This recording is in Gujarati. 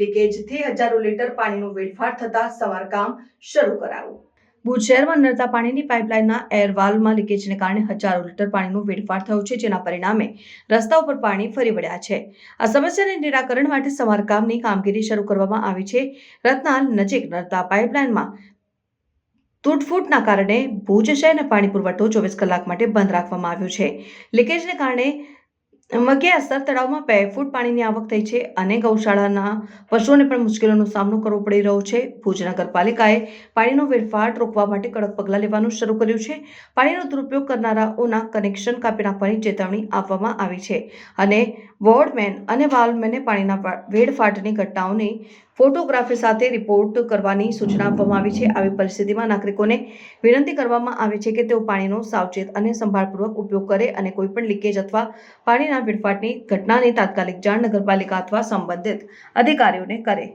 લીકેજથી હજારો લીટર પાણીનો વેડફાટ થતા સમારકામ શરૂ કરાયું. ભુજ શહેરમાં નર્મદા પાણીની પાઇપલાઇનના એરવાલ્વમાં લીકેજને કારણે હજારો લીટર પાણીનો વેડફાટ થયો છે, જેના પરિણામે રસ્તા ઉપર પાણી ફરી વળ્યા છે. આ સમસ્યાને નિરાકરણ માટે સમારકામની કામગીરી શરૂ કરવામાં આવી છે. રત્નાલ નજીક નર્મદા પાઇપલાઇનમાં તૂટફૂટના કારણે ભુજ શહેરને પાણી પુરવઠો ચોવીસ કલાક માટે બંધ રાખવામાં આવ્યો છે. લીકેજને કારણે મગિયાસર તળાવમાં બે ફૂટ પાણીની આવક થઈ છે અને ગૌશાળાના પશુઓને પણ મુશ્કેલીનો સામનો કરવો પડી રહ્યો છે. ભુજ નગરપાલિકાએ પાણીનો વેડફાટ રોકવા માટે કડક પગલાં લેવાનું શરૂ કર્યું છે. પાણીનો દુરુપયોગ કરનારાઓના કનેક્શન કાપી નાખવાની ચેતવણી આપવામાં આવી છે અને વોર્ડમેન અને વાલ્વમેને પાણીના વેડફાટની ઘટનાઓની ફોટોગ્રાફી સાથે રિપોર્ટ કરવાની સૂચના આપવામાં આવી છે. આવી પરિસ્થિતિમાં નાગરિકોને વિનંતી કરવામાં આવે છે કે તેઓ પાણીનો સાવચેત અને સંભાળપૂર્વક ઉપયોગ કરે અને કોઈપણ લીકેજ અથવા પાણીના વેડફાટની ઘટનાની તાત્કાલિક જાણ નગરપાલિકા અથવા સંબંધિત અધિકારીઓને કરે.